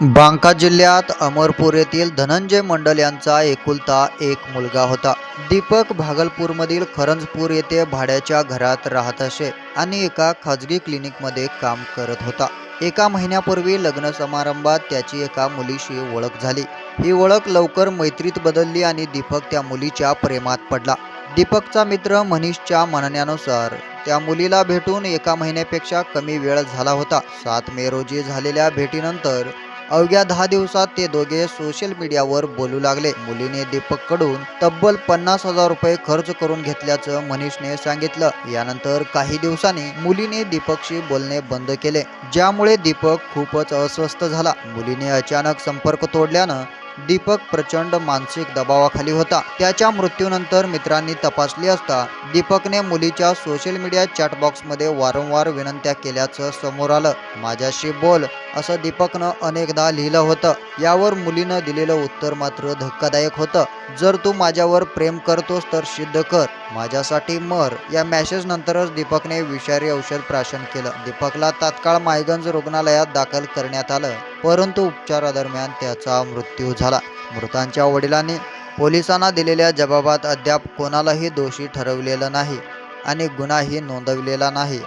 बांका जिल्ह्यात अमरपूर येथील धनंजय मंडल यांचा एकुलता एक मुलगा होता. दीपक भागलपूरमधील खरंजपूर येथे भाड्याच्या घरात राहत असे आणि एका खाजगी क्लिनिकमध्ये काम करत होता. एका महिन्यापूर्वी लग्न समारंभात त्याची एका मुलीशी ओळख झाली. ही ओळख लवकर मैत्रीत बदलली आणि दीपक त्या मुलीच्या प्रेमात पडला. दीपकचा मित्र मनीषच्या म्हणण्यानुसार त्या मुलीला भेटून एका महिन्यापेक्षा कमी वेळ झाला होता. सात मे रोजी झालेल्या भेटीनंतर अवघ्या दहा दिवसात ते दोघे सोशल मीडियावर बोलू लागले. मुलीने दीपककडून तब्बल पन्नास हजार रुपये खर्च करून घेतल्याचं मनीषने सांगितलं. यानंतर काही दिवसांनी मुलीने दीपकशी बोलणे बंद केले ज्यामुळे दीपक खूपच अस्वस्थ झाला. मुलीने अचानक संपर्क तोडल्यानं दीपक प्रचंड मानसिक दबावाखाली होता. त्याच्या मृत्यूनंतर मित्रांनी तपासली असता दीपकने मुलीच्या सोशल मीडिया चॅटबॉक्समध्ये वारंवार विनंत्या केल्याचं समोर आलं. माझ्याशी बोल असं दीपकनं अनेकदा लिहिलं होतं. यावर मुलीनं दिलेलं उत्तर मात्र धक्कादायक होतं. जर तू माझ्यावर प्रेम करतोस तर सिद्ध कर. माझ्यासाठी मर. या मॅसेज नंतरच दीपकने विषारी औषध प्राशन केलं. दीपकला तात्काळ मायगंज रुग्णालयात दाखल करण्यात आलं. परंतु उपचारादरम्यान त्याचा मृत्यू झाला. मृतांच्या वडिलांनी पोलिसांना दिलेल्या जबाबात अद्याप कोणालाही दोषी ठरवलेलं नाही आणि गुन्हाही नोंदवलेला नाही.